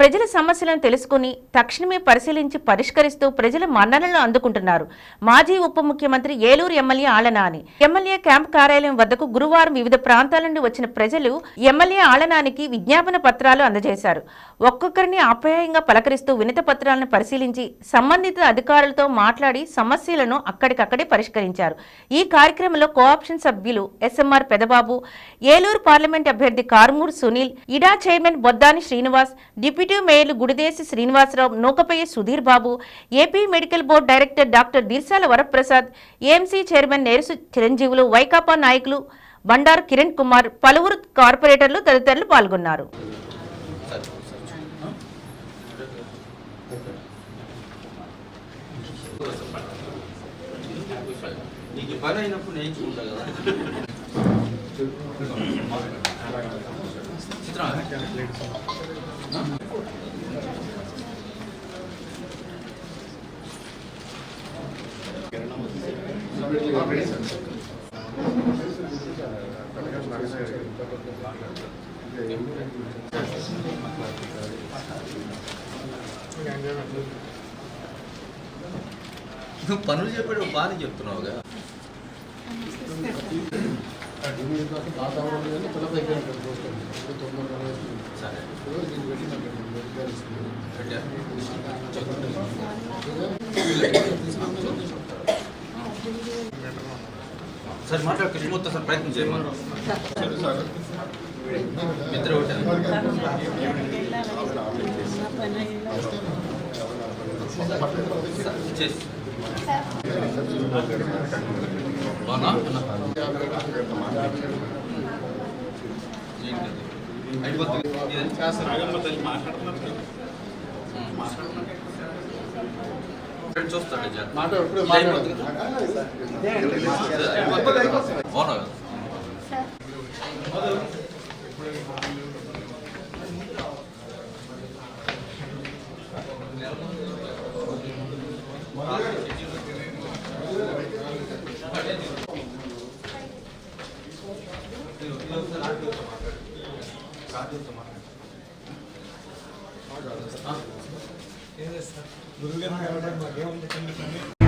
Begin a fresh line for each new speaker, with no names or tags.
ప్రజల సమస్యలను తెలుసుకుని తక్షణమే పరిశీలించి పరిష్కరిస్తూ ప్రజల మన్ననలు అందుకుంటున్నారు. మాజీ ఉప ముఖ్యమంత్రి Eluru MLA Alla Nani MLA camp కార్యాలయం వద్దకు గురువారం వివిధ ప్రాంతాల నుండి వచ్చిన ప్రజలు ఎమ్మెల్యే ఆలనానికి విజ్ఞాపన పత్రాలు అందజేశారు. ఒక్కొక్కరిని ఆప్యాయంగా పలకరిస్తూ వినత పత్రాలను పరిశీలించి సంబంధిత అధికారులతో మాట్లాడి సమస్యలను అక్కడికక్కడే పరిష్కరించారు. ఈ కార్యక్రమంలో కోఆప్షన్ సభ్యులు ఎస్ఎంఆర్ పెదబాబు ఏలూరు పార్లమెంట్ అభ్యర్థి కార్మూర్ సునీల్ ఇడా chairman Boddani Srinivas deputy మేయర్లు Gudidesi Srinivasarao Nukapayya Sudheer Babu AP medical board director doctor Dirsala Varaprasad AMC chairman Nerusu Chiranjeevulu Vaikapa నాయకులు బండారు కిరణ్ కుమార్ పలువురు కార్పొరేటర్లు తదితరులు పాల్గొన్నారు.
చిత్రం. నువ్వు పనులు చెప్పాడు బాగానే చెప్తున్నావు కదా సరే పెట్టా? సార్ మాట్లాడు కృష్ణ సార్ ప్రయత్నం చేయమని నిద్ర కొట్టాను బాగున్నా? అన్న చూస్తాడు జర.
మాట ఎప్పుడు